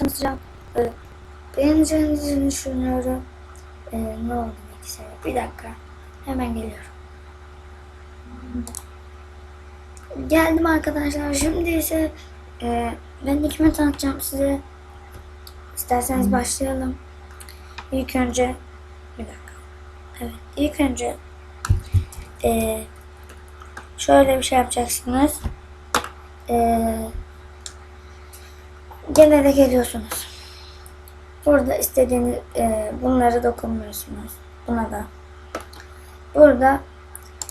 tanıtacağım. Ee, beğeneceğinizi düşünüyorum. Ee, ne oldu bilgisayara? Bir dakika. Hemen geliyorum. Geldim arkadaşlar. Şimdi ise e, ben ilk tanıtacağım size. İsterseniz başlayalım. İlk önce bir dakika. Evet. ilk önce e, şöyle bir şey yapacaksınız. E, gene de geliyorsunuz. Burada istediğiniz e, bunları dokunmuyorsunuz. Buna da. Burada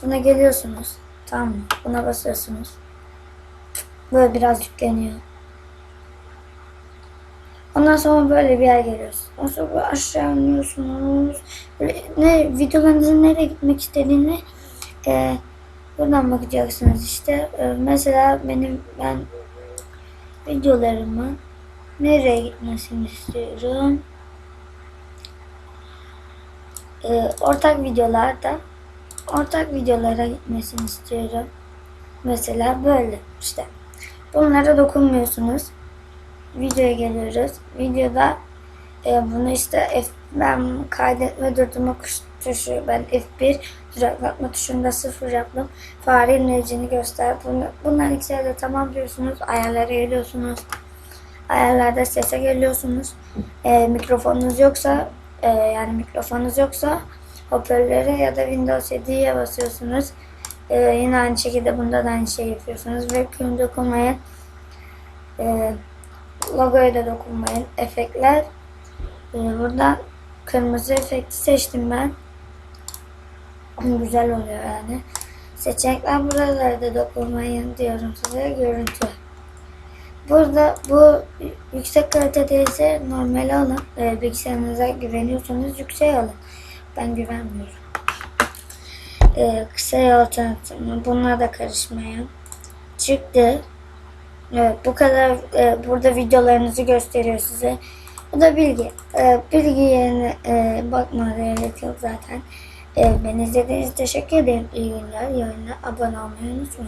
buna geliyorsunuz. Tamam mı? Buna basıyorsunuz. Böyle biraz yükleniyor. Ondan sonra böyle bir yer geliyorsunuz. Ondan sonra böyle aşağı iniyorsunuz. Ne videolarınızın nereye gitmek istediğini e, buradan bakacaksınız işte. E, mesela benim ben videolarımın nereye gitmesini istiyorum. E, ortak videolarda ortak videolara gitmesini istiyorum. Mesela böyle işte. Bunlara dokunmuyorsunuz. Videoya geliyoruz. Videoda e, bunu işte F, ben kaydetme durdurma tuşu ben F1 duraklatma tuşunda sıfır yaptım. Fare imlecini göster. Bunu, bunların ikisine de tamam diyorsunuz. Ayarlara geliyorsunuz. Ayarlarda sese geliyorsunuz. E, mikrofonunuz yoksa e, yani mikrofonunuz yoksa hoparlöre ya da Windows 7'ye basıyorsunuz. E, yine aynı şekilde bunda da aynı şey yapıyorsunuz. Ve küm dokunmayın. E, logoya da dokunmayın. Efektler. E, burada kırmızı efekti seçtim ben. Güzel oluyor yani. Seçenekler buralarda dokunmayın diyorum size. Görüntü. Burada bu yüksek kalitedeyse normal alın. E, bilgisayarınıza güveniyorsanız yüksek alın. Ben güvenmiyorum. E, kısa yol tanıtımı. Bununla da karışmayın. Çıktı. Evet, bu kadar e, burada videolarınızı gösteriyor size. Bu da bilgi. E, bilgi yerine e, bakmaya gerek yok zaten. E, beni izlediğiniz için teşekkür ederim. İyi günler. Yayına abone olmayı unutmayın.